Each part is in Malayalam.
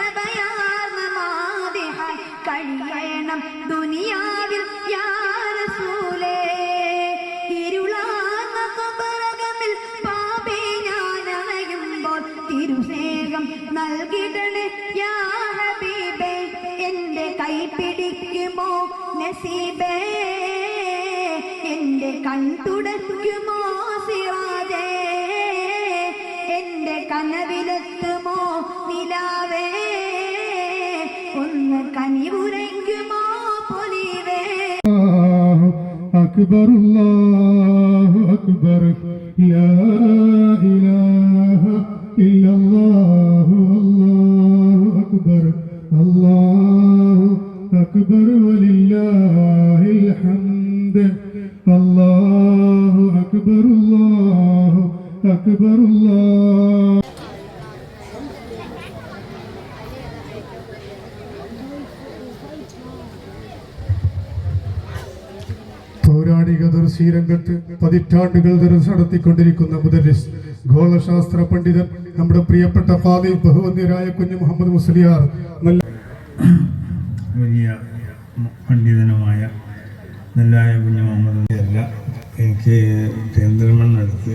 പ്രഭയാർന്ന മാതിഹായി കഴിയണം ദുനിയാവിൽ എന്റെ കൈ നസീബേ? എന്റെ കൺതുടയ്ക്കുമോ സിറാജേ? എന്റെ കനവിലെത്തും ഒന്ന് കനിവുരയ്ക്കുമോ പൊലിവേ أكبر الله أكبر لا إله إلا الله الله أكبر الله أكبر പൗരാണിക ദർശീരംഗത്ത് പതിറ്റാണ്ടുകൾ ദർസ് നടത്തിക്കൊണ്ടിരിക്കുന്ന മുദരിസ് ഗോളശാസ്ത്ര പണ്ഡിതൻ നമ്മുടെ പ്രിയപ്പെട്ട ഫാദി ബഹുവന്യരായ കുഞ്ഞു മുഹമ്മദ് മുസ്ലിയാർ. നല്ല വലിയ പണ്ഡിതനുമായ നെല്ലായ കുഞ്ഞു മുഹമ്മദ് അല്ല. എനിക്ക് കേന്ദ്രമണ്ണടുത്ത്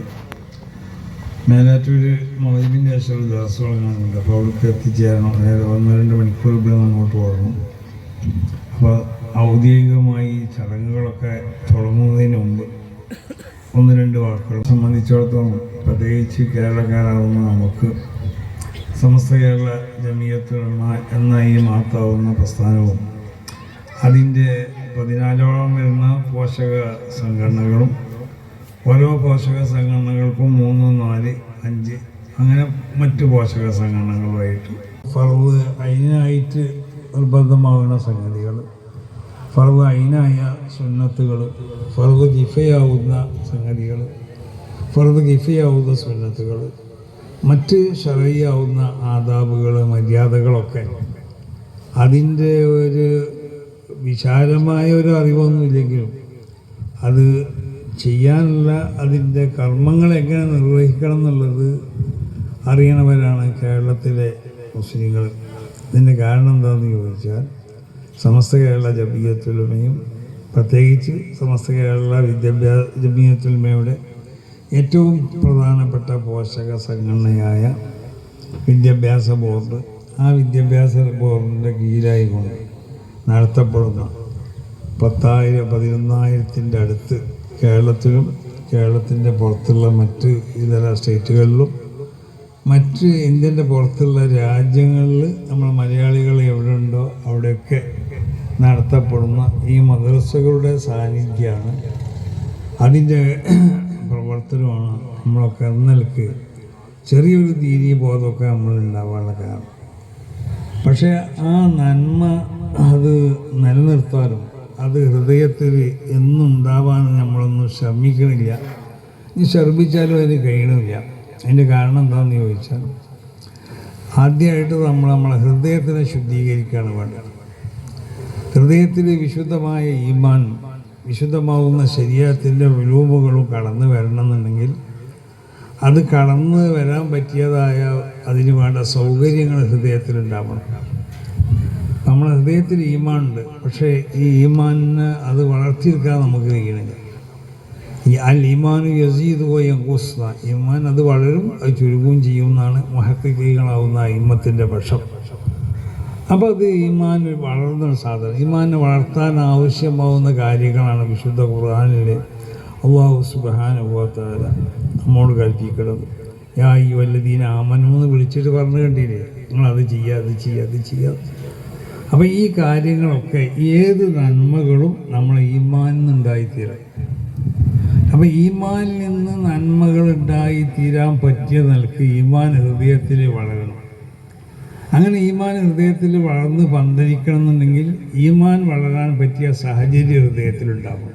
മേലാറ്റൂര് മൊഹീബിന്റെ ശേഷം ഒരു അപ്പോൾ അവിടേക്ക് എത്തിച്ചേരണം. അതായത് ഒന്ന് രണ്ട് മണിക്കൂർ ഇവിടെ അങ്ങോട്ട് പോകണം. അപ്പോൾ ഔദ്യോഗികമായി ചടങ്ങുകളൊക്കെ തുടങ്ങുന്നതിന് മുമ്പ് ഒന്ന് രണ്ട് വാക്കുകൾ. സംബന്ധിച്ചിടത്തോളം പ്രത്യേകിച്ച് കേരളക്കാരാകുന്ന നമുക്ക് സമസ്ത കേരള ജമിയത്തുലമ എന്ന ഈ മാത്താവുന്ന പ്രസ്ഥാനവും അതിന്റെ പതിനാലോളം വരുന്ന പോഷക സംഘടനകളും ഓരോ പോഷക സംഘടനകൾക്കും മൂന്ന് നാല് അഞ്ച് അങ്ങനെ മറ്റു പോഷക സംഘടനകളുമായിട്ട് ഫറവ് അതിനായിട്ട് നിർബന്ധമാകുന്ന സംഗതികൾ ഫറവ് അയിനായ സുന്നത്തുകൾ ഫറവ് ഗിഫയാവുന്ന സംഗതികൾ ഫറവ് ഗിഫയാവുന്ന സുന്നത്തുകൾ മറ്റ് ഷറയാവുന്ന ആദാബുകൾ മര്യാദകളൊക്കെ അതിന്റെ ഒരു വിശാലമായ ഒരു അറിവൊന്നുമില്ലെങ്കിലും അത് ചെയ്യാനുള്ള അതിന്റെ കർമ്മങ്ങൾ എങ്ങനെ നിർവഹിക്കണം എന്നുള്ളത് അറിയണവരാണ് കേരളത്തിലെ മുസ്ലിങ്ങൾ ഇതിന്റെ കാരണം എന്താണെന്ന് ചോദിച്ചാൽ സമസ്ത കേരള ജമീയത്തുലമയും പ്രത്യേകിച്ച് സമസ്ത കേരള വിദ്യാഭ്യാസ ജമീയത്തുലമയുടെ ഏറ്റവും പ്രധാനപ്പെട്ട പോഷക സംഘടനയായ വിദ്യാഭ്യാസ ബോർഡ് ആ വിദ്യാഭ്യാസ ബോർഡിന്റെ കീഴിലായിക്കൊണ്ട് നടത്തപ്പെടുന്ന പത്തായിരം പതിനൊന്നായിരത്തിന്റെ അടുത്ത് കേരളത്തിലും കേരളത്തിന്റെ പുറത്തുള്ള മറ്റ് ഇതര സ്റ്റേറ്റുകളിലും മറ്റ് ഇന്ത്യന്റെ പുറത്തുള്ള രാജ്യങ്ങളിൽ നമ്മൾ മലയാളികൾ എവിടെ ഉണ്ടോ അവിടെയൊക്കെ നടത്തപ്പെടുന്ന ഈ മദ്രസകളുടെ സാന്നിധ്യമാണ് അതിന്റെ പ്രവർത്തനമാണ് നമ്മളൊക്കെ എന്നൽക്ക് ചെറിയൊരു തീരി ബോധമൊക്കെ നമ്മൾ ഉണ്ടാവാനുള്ള കാരണം. പക്ഷേ ആ നന്മ അത് നിലനിർത്താനും അത് ഹൃദയത്തിൽ എന്നും ഉണ്ടാവാൻ നമ്മളൊന്നും ശ്രമിക്കണില്ല. ഇനി ശ്രമിച്ചാലും അതിന് കഴിയണമില്ല അതിന്റെ കാരണം എന്താണെന്ന് ചോദിച്ചാൽ ആദ്യമായിട്ട് നമ്മൾ നമ്മളെ ഹൃദയത്തിനെ ശുദ്ധീകരിക്കുകയാണ് വേണ്ടത്. ഹൃദയത്തിൽ വിശുദ്ധമായ ഈമാൻ വിശുദ്ധമാവുന്ന ശരീരത്തിന്റെ വിലൂമുകളും കടന്നു വരണമെന്നുണ്ടെങ്കിൽ അത് കടന്നു വരാൻ പറ്റിയതായ അതിന് വേണ്ട സൗകര്യങ്ങൾ ഹൃദയത്തിലുണ്ടാവണം നമ്മുടെ ഹൃദയത്തിൽ ഈമാനുണ്ട് പക്ഷേ ഈ ഈമാനിന് അത് വളർത്തിയെടുക്കാൻ നമുക്ക് കഴിയണില്ല. ഈ അൽ ഈമാനു യസീദ് പോയ ഈമാൻ അത് വളരും അത് ചുരുങ്ങുകയും ചെയ്യുമെന്നാണ് മഹത്വകളാവുന്ന ഇമ്മത്തിന്റെ പക്ഷം. അപ്പോൾ അത് ഈമാൻ വളർന്ന സാധനം. ഈമാനെ വളർത്താൻ ആവശ്യമാവുന്ന കാര്യങ്ങളാണ് വിശുദ്ധ ഖുർആാനിൽ അള്ളാഹു സുബാനുഭവത്താല നമ്മോട് കൽപ്പിക്കുന്നത്. യാ ഈ വല്ലതീന ആമനു എന്ന് വിളിച്ചിട്ട് പറഞ്ഞു കണ്ടില്ലേ? നിങ്ങൾ അത് ചെയ്യുക അത് ചെയ്യുക അത് ചെയ്യുക അപ്പോൾ ഈ കാര്യങ്ങളൊക്കെ ഏത് നന്മകളും നമ്മളെ ഈമാനിൽ നിന്നുണ്ടായിത്തീരാം. അപ്പോൾ ഈമാനിൽ നിന്ന് നന്മകൾ ഉണ്ടായിത്തീരാൻ പറ്റിയ നിലയ്ക്ക് ഈമാൻ ഹൃദയത്തിൽ വളരണം. അങ്ങനെ ഈമാൻ ഹൃദയത്തിൽ വളർന്ന് പന്തരിക്കണം എന്നുണ്ടെങ്കിൽ ഈമാൻ വളരാൻ പറ്റിയ സാഹചര്യം ഹൃദയത്തിലുണ്ടാവും.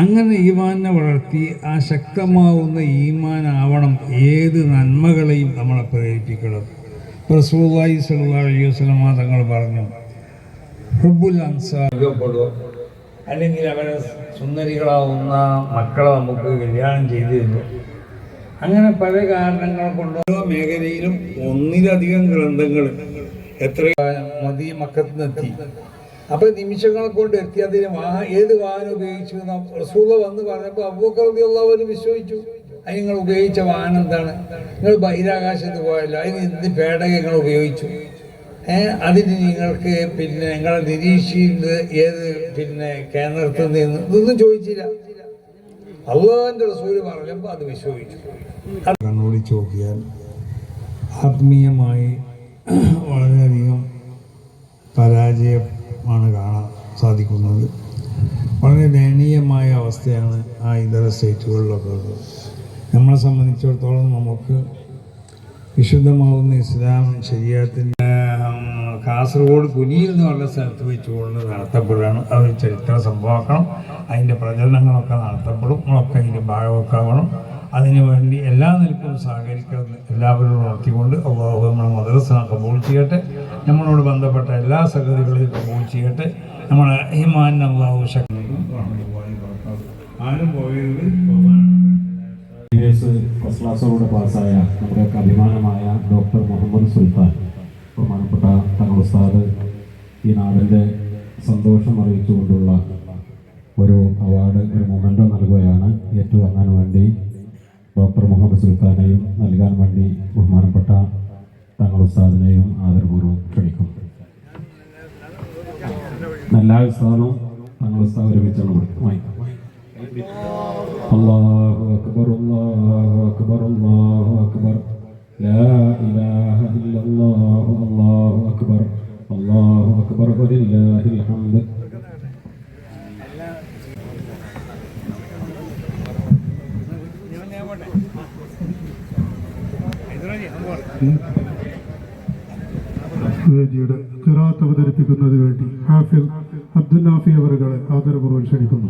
അങ്ങനെ ഈമാനെ വളർത്തി ആ ശക്തമാവുന്ന ഈമാനാവണം ഏത് നന്മകളെയും നമ്മളെ പ്രേരിപ്പിക്കണം. പ്രസൂതായി സല്ലല്ലാഹു അലൈഹി തങ്ങൾ പറഞ്ഞു ഹുബുൽ അൻസാർപ്പെടുക അല്ലെങ്കിൽ അവരെ സുന്ദരികളാവുന്ന മക്കളെ നമുക്ക് കല്യാണം ചെയ്തു തരുന്നു അങ്ങനെ പല കാരണങ്ങൾ കൊണ്ട് ഓരോ മേഖലയിലും ഒന്നിലധികം ഗ്രന്ഥങ്ങൾ എത്ര മതി മക്കത്തിനെത്തി. അപ്പൊ നിമിഷങ്ങൾ കൊണ്ട് എത്തി. അതിന് വാഹ ഏത് വാഹനം ഉപയോഗിച്ചു റസൂല വന്ന് പറഞ്ഞപ്പോൾ അബൂക്കറിയുള്ളവർ വിശ്വസിച്ചു. അത് നിങ്ങൾ ഉപയോഗിച്ച വാഹനം എന്താണ്? നിങ്ങൾ ബഹിരാകാശത്ത് പോയല്ലോ. അതിന് എന്ത് പേടകങ്ങൾ ഉപയോഗിച്ചു? അതിന് നിങ്ങൾക്ക് പിന്നെ നിങ്ങളെ നിരീക്ഷിക്കുന്നത് ഏത് പിന്നെ കേന്ദ്രത്തിൽ നിന്ന്? ഇതൊന്നും ചോദിച്ചില്ല. അള്ളാഹിന്റെ റസൂൽ പറഞ്ഞപ്പോൾ അത് വിശ്വസിച്ചു. കണ്ണോടിച്ച് നോക്കിയാൽ ആത്മീയമായി വളരെയധികം പരാജയമാണ് കാണാൻ സാധിക്കുന്നത്. വളരെ ദയനീയമായ അവസ്ഥയാണ് ആ ഇതര സ്റ്റേറ്റുകളിലൊക്കെ ഉള്ളത്. നമ്മളെ സംബന്ധിച്ചിടത്തോളം നമുക്ക് വിശുദ്ധമാവുന്ന ഇസ്ലാം ശരീരത്തിന്റെ കാസർഗോഡ് കുനിയിൽ എന്ന് പറഞ്ഞ സ്ഥലത്ത് വെച്ചുകൊണ്ട് നടത്തപ്പെടുകയാണ്. അത് ചരിത്ര സംഭവമാക്കണം. അതിന്റെ പ്രചരണങ്ങളൊക്കെ നടത്തപ്പെടും. ഒക്കെ അതിന്റെ ഭാഗമൊക്കെയാവണം അതിനുവേണ്ടി എല്ലാ നിലക്കും സഹകരിക്കണം എല്ലാവരും ഉണർത്തിക്കൊണ്ട് അള്ളാഹു നമ്മളെ മദ്രസ ചെയ്യട്ടെ. നമ്മളോട് ബന്ധപ്പെട്ട എല്ലാ സംഗതികളെയും കബൂൾ ചെയ്യട്ടെ. നമ്മളെ ഹിമാൻ അള്ളാഹു ശക്തി ആരും പോയത് ഫസ്റ്റ് ക്ലാസ്സോടെ പാസ്സായ നമ്മുടെയൊക്കെ അഭിമാനമായ ഡോക്ടർ മുഹമ്മദ് സുൽത്താൻ. ബഹുമാനപ്പെട്ട ഉസ്താദ് ഈ നാടിന്റെ സന്തോഷം അറിയിച്ചുകൊണ്ടുള്ള ഒരു അവാർഡ് ഒരു മൊമെന്റോ നൽകുകയാണ്. ഏറ്റുവാങ്ങാൻ വേണ്ടി ഡോക്ടർ മുഹമ്മദ് സുൽത്താനെയും നൽകാൻ വേണ്ടി ബഹുമാനപ്പെട്ട തങ്ങൾ ഉസ്താദിനെയും ആദരപൂർവം ക്ഷണിക്കും എല്ലാ ഉസ്താദും തങ്ങൾ ഉസ്താദ് ഒരുമിച്ചാണ് കൊടുക്കും. അള്ളാഹു അക്ബർ അള്ളാഹു അക്ബർ അള്ളാഹു അക്ബർ. لا إله إلا الله الله أكبر الله أكبر ولله الحمد വേദിയുടെ ഖിറാത്ത് അവതരിപ്പിക്കുന്നതിന് വേണ്ടി ഹാഫിൽ അബ്ദുൽ നാഫി അവറുകളെ ആദരപൂർവ്വം ക്ഷണിക്കുന്നു